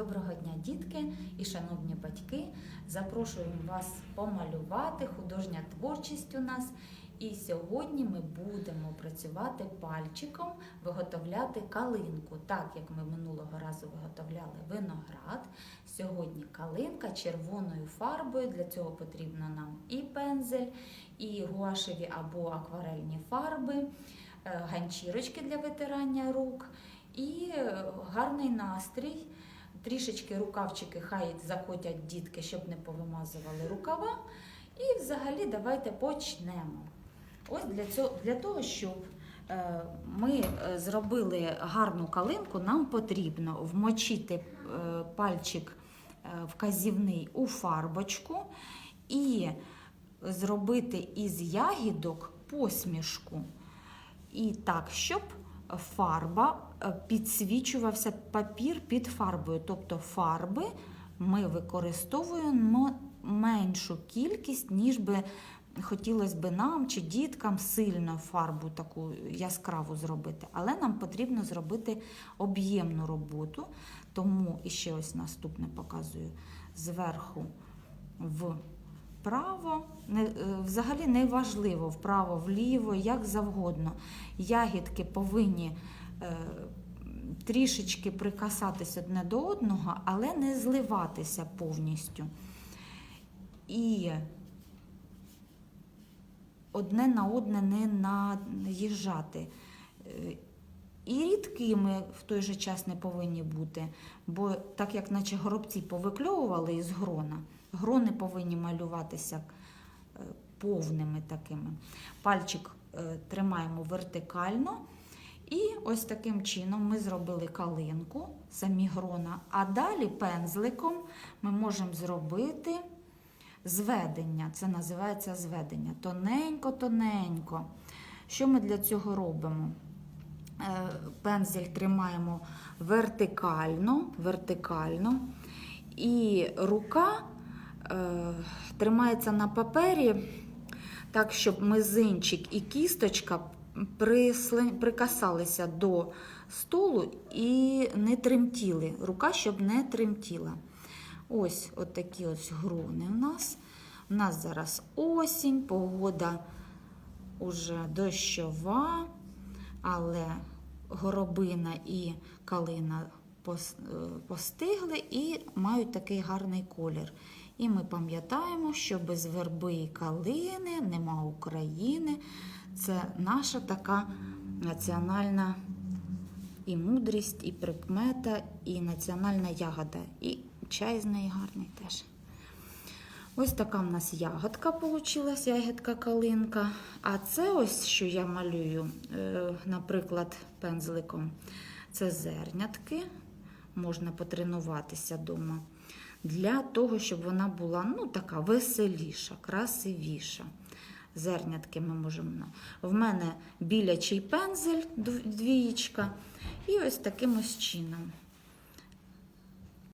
Доброго дня, дітки і шановні батьки. Запрошуємо вас помалювати художня творчість у нас. І сьогодні ми будемо працювати пальчиком, виготовляти калинку, так як ми минулого разу виготовляли виноград. Сьогодні калинка червоною фарбою. Для цього потрібно нам і пензель, і гуашеві або акварельні фарби, е, ганчірочки для витирання рук і е, гарний настрій. Трішечки рукавчики хай захотять дітки, щоб не повимазували рукава. І взагалі давайте почнемо. Ось для цього, для того, щоб е, ми е, зробили гарну калинку, нам потрібно вмочити е, пальчик вказівний у фарбочку і зробити із ягідок посмішку. І так, щоб фарба е, підсвічувався папір під фарбою. Тобто фарби ми використовуємо меншу кількість, ніж би хотілося б нам чи діткам сильно фарбу таку яскраву зробити. Але нам потрібно зробити об'ємну роботу. Тому і ще ось наступне показую зверху в Право, не, е, взагалі не важливо, вправо, вліво, як завгодно. Ягідки повинні е, трішечки прикасатися одне до одного, але не зливатися повністю. І одне на одне не наїжджати. І рідкими в той же час не повинні бути, бо так як наче горобці повикльовували із грона, грони повинні малюватися е, повними такими. Пальчик е, тримаємо вертикально. І ось таким чином ми зробили калинку, самі грона, а далі пензликом ми можемо зробити зведення. Це називається зведення. Тоненько-тоненько. Що ми для цього робимо? Е, Пензель тримаємо вертикально, вертикально, і рука е, тримається на папері так, щоб мизинчик і кісточка прикасалися до столу і не тремтіли. Рука, щоб не тремтіла. Ось от такі ось грони у нас. У нас зараз осінь, погода уже дощова, але горобина і калина е, постигли і мають такий гарний колір. І ми пам'ятаємо, що без верби і калини нема України. Це наша така національна і мудрість, і прикмета, і національна ягода. І чай з неї гарний теж. Ось така в нас ягодка вийшла, ягідка калинка. А це ось, що я малюю, е, наприклад, пензликом, це зернятки. Можна потренуватися вдома. Для того, щоб вона була ну, така веселіша, красивіша. Зернятки ми можемо. В мене білячий пензель, дв- двієчка. І ось таким ось чином.